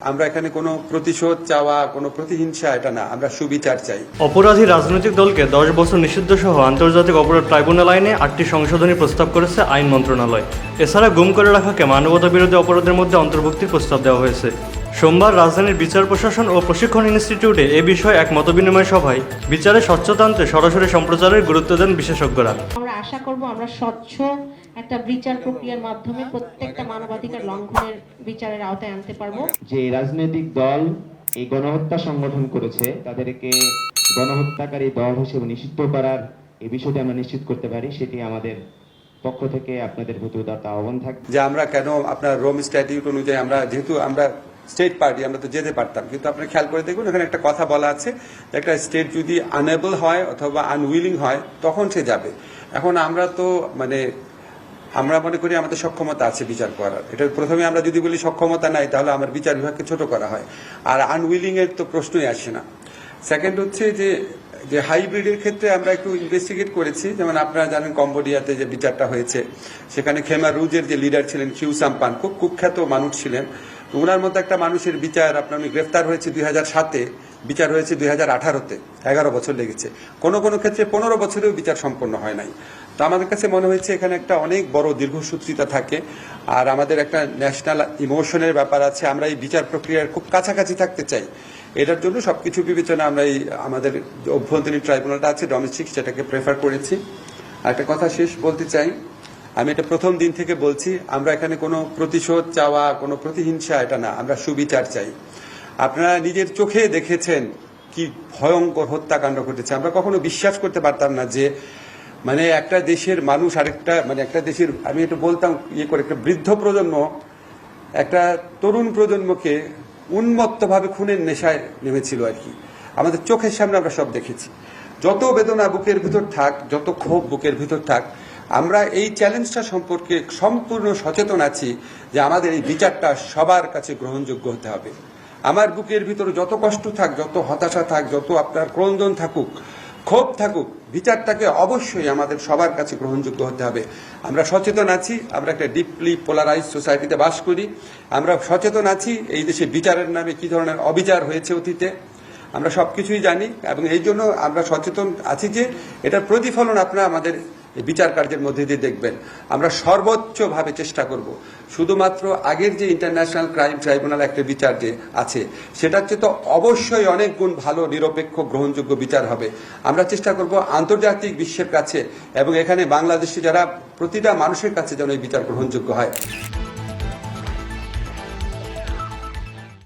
আমরা এখানে কোনো প্রতিশোধ চাওয়া, কোনো প্রতিহিংসা, এটা না। আমরা সুবিচার চাই। অপরাধী রাজনৈতিক দলকে দশ বছর নিষিদ্ধ সহ আন্তর্জাতিক অপরাধ ট্রাইব্যুনাল আইনে আটটি সংশোধনী প্রস্তাব করেছে আইন মন্ত্রণালয়। এছাড়া গুম করে রাখাকে মানবতা বিরোধী অপরাধের মধ্যে অন্তর্ভুক্তির প্রস্তাব দেওয়া হয়েছে। সোমবার রাজধানীর বিচার প্রশাসন ও প্রশিক্ষণ ইনস্টিটিউটে এ বিষয়ে এক মতবিনিময় সভায় বিচারে স্বচ্ছতা আনতে সরাসরি সম্প্রচারের গুরুত্ব দেন বিশেষজ্ঞরা। আশা করব আমরা স্বচ্ছ একটা বিচার প্রক্রিয়ার মাধ্যমে প্রত্যেকটা মানবাধিকার লঙ্ঘনের বিচারের আওতায় আনতে পারব। যে রাজনৈতিক দল এই গণহত্যা সংগঠন করেছে তাদেরকে গণহত্যাকারী দল হিসেবে নিষিদ্ধ করার এই বিষয়টি আমরা নিশ্চিত করতে পারি সেটি আমাদের পক্ষ থেকে আপনাদের প্রতি উদারতা আহ্বান থাকবে। যে আমরা কেন আপনার রোম স্ট্যাটিউট অনুযায়ী আমরা যেহেতু আমরা স্টেট পার্টি, আমরা তো যেতে পারতাম। কিন্তু আপনারা খেয়াল করে দেখুন, এখানে একটা কথা বলা আছে একটা স্টেট যদি আনএবল হয় অথবা আনউইলিং হয়, তখন সে যাবে। এখন আমরা তো মানে আমরা মনে করি আমাদের সক্ষমতা আছে বিচার করার। এটা প্রথমে আমরা যদি বলি সক্ষমতা নাই, তাহলে আমার বিচার বিভাগকে ছোট করা হয়। আর আনউইলিং এর তো প্রশ্নই আসে না। সেকেন্ড হচ্ছে যে যে হাইব্রিডের ক্ষেত্রে আমরা একটু ইনভেস্টিগেট করেছি। যেমন আপনারা জানেন কম্বোডিয়াতে যে বিচারটা হয়েছে, সেখানে খেমা রুজের যে লিডার ছিলেন কিউ সাম্পান খুব কুখ্যাত মানুষ ছিলেন। ওনার মতো একটা মানুষের বিচার, আপনার উনি গ্রেফতার হয়েছে দুই হাজার সাতে, বিচার হয়েছে দুই হাজার আঠারোতে, এগারো বছর লেগেছে। কোনো কোনো ক্ষেত্রে পনেরো বছরেও বিচার সম্পন্ন হয় নাই। তো আমাদের কাছে মনে হয়েছে এখানে একটা অনেক বড় দীর্ঘসূত্রিতা থাকে, আর আমাদের একটা ন্যাশনাল ইমোশনের ব্যাপার আছে। আমরা এই বিচার প্রক্রিয়ার খুব কাছাকাছি থাকতে চাই। এটার জন্য সবকিছু বিবেচনা আমরা এই আমাদের অভ্যন্তরীণ ট্রাইব্যুনালটা আছে ডোমেস্টিক সেটাকে প্রেফার করেছি। আর একটা কথা শেষ বলতে চাই আমি এটা প্রথম দিন থেকে বলছি, আমরা এখানে কোনো প্রতিশোধ চাওয়া, কোনো প্রতিহিংসা, এটা না, আমরা সুবিচার চাই। আপনারা নিজের চোখে দেখেছেন কি ভয়ঙ্কর হত্যাকাণ্ড ঘটেছে। আমরা কখনো বিশ্বাস করতে পারতাম না যে মানে একটা দেশের মানুষ আরেকটা মানে একটা দেশের, আমি একটু বলতাম ইয়ে করে, একটা বৃদ্ধ প্রজন্ম, একটা তরুণ প্রজন্মকে উন্মত্তভাবে খুনের নেশায় নেমেছিল আর কি। আমাদের চোখের সামনে আমরা সব দেখেছি। যত বেদনা বুকের ভিতর থাক, যত ক্ষোভ বুকের ভিতর থাক আমরা এই চ্যালেঞ্জটা সম্পর্কে সম্পূর্ণ সচেতন আছি যে আমাদের এই বিচারটা সবার কাছে গ্রহণযোগ্য হতে হবে। আমার বুকের ভিতরে যত কষ্ট থাক, যত হতাশা থাক, যত আপনার ক্রন্দন থাকুক, ক্ষোভ থাকুক, বিচারটাকে অবশ্যই আমাদের সবার কাছে গ্রহণযোগ্য হতে হবে। আমরা সচেতন আছি, আমরা একটা ডিপলি পোলারাইজ সোসাইটিতে বাস করি। আমরা সচেতন আছি এই দেশে বিচারের নামে কি ধরনের অবিচার হয়েছে অতীতে। আমরা সবকিছুই জানি এবং এই জন্য আমরা সচেতন আছি যে এটার প্রতিফলন আপনারা আমাদের এই বিচার কার্যের মধ্যে দিয়ে দেখবেন। আমরা সর্বোচ্চভাবে চেষ্টা করব। শুধুমাত্র আগের যে ইন্টারন্যাশনাল ক্রাইম ট্রাইব্যুনাল একটা বিচার যে আছে, সেটার চেয়ে তো অবশ্যই অনেক গুণ ভালো, নিরপেক্ষ, গ্রহণযোগ্য বিচার হবে। আমরা চেষ্টা করব আন্তর্জাতিক বিশ্বের কাছে এবং এখানে বাংলাদেশে যারা, প্রতিটা মানুষের কাছে যেন এই বিচার গ্রহণযোগ্য হয়।